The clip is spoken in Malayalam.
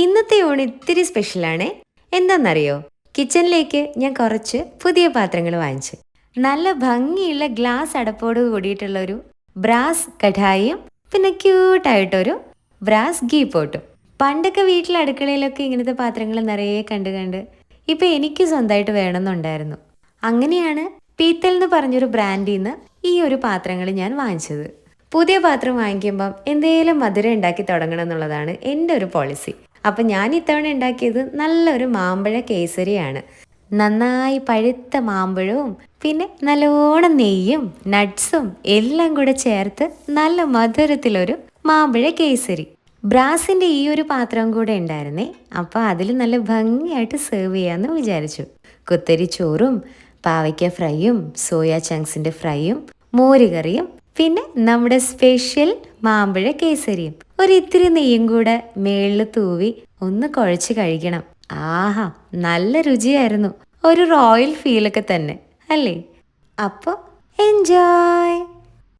ഇന്നത്തെ ഊണ് ഇത്തിരി സ്പെഷ്യലാണ്. എന്താണെന്നറിയോ കിച്ചണിലേക്ക് ഞാൻ കുറച്ച് പുതിയ പാത്രങ്ങൾ വാങ്ങിച്ചു. നല്ല ഭംഗിയുള്ള ഗ്ലാസ് അടപ്പോട് കൂടിയിട്ടുള്ള ഒരു ബ്രാസ് കഠായിയും പിന്നെ ക്യൂട്ടായിട്ടൊരു ബ്രാസ് ഗീ പോട്ടും. പണ്ടൊക്കെ വീട്ടിലെ അടുക്കളയിലൊക്കെ ഇങ്ങനത്തെ പാത്രങ്ങൾ നിറയെ കണ്ട് കണ്ട് ഇപ്പം എനിക്ക് സ്വന്തമായിട്ട് വേണമെന്നുണ്ടായിരുന്നു. അങ്ങനെയാണ് പീത്തൽ എന്ന് പറഞ്ഞൊരു ബ്രാൻഡിൽ നിന്ന് ഈ ഒരു പാത്രങ്ങൾ ഞാൻ വാങ്ങിച്ചത്. പുതിയ പാത്രം വാങ്ങിക്കുമ്പം എന്തേലും മധുരം ഉണ്ടാക്കി തുടങ്ങണം എന്നുള്ളതാണ് എന്റെ ഒരു പോളിസി. അപ്പം ഞാൻ ഇത്തവണ ഉണ്ടാക്കിയത് നല്ലൊരു മാമ്പഴ കേസരിയാണ്. നന്നായി പഴുത്ത മാമ്പഴവും പിന്നെ നല്ലോണം നെയ്യും നട്ട്സും എല്ലാം കൂടെ ചേർത്ത് നല്ല മധുരത്തിലൊരു മാമ്പഴ കേസരി. ബ്രാസിന്റെ ഈ ഒരു പാത്രം കൂടെ ഉണ്ടായിരുന്നേ അപ്പോൾ അതിൽ നല്ല ഭംഗിയായിട്ട് സെർവ് ചെയ്യാമെന്ന് വിചാരിച്ചു. കുത്തരി ചോറും പാവയ്ക്ക ഫ്രൈയും സോയ ചങ്ക്സിന്റെ ഫ്രൈയും മോരുകറിയും പിന്നെ നമ്മുടെ സ്പെഷ്യൽ മാമ്പഴ കേസരിയും. ഒരു ഇത്തിരി നെയ്യും കൂടെ മേളിൽ തൂവി ഒന്ന് കുഴച്ച് കഴിക്കണം. ആഹാ നല്ല രുചിയായിരുന്നു. ഒരു റോയൽ ഫീലൊക്കെ തന്നെ അല്ലേ? അപ്പോൾ എൻജോയ്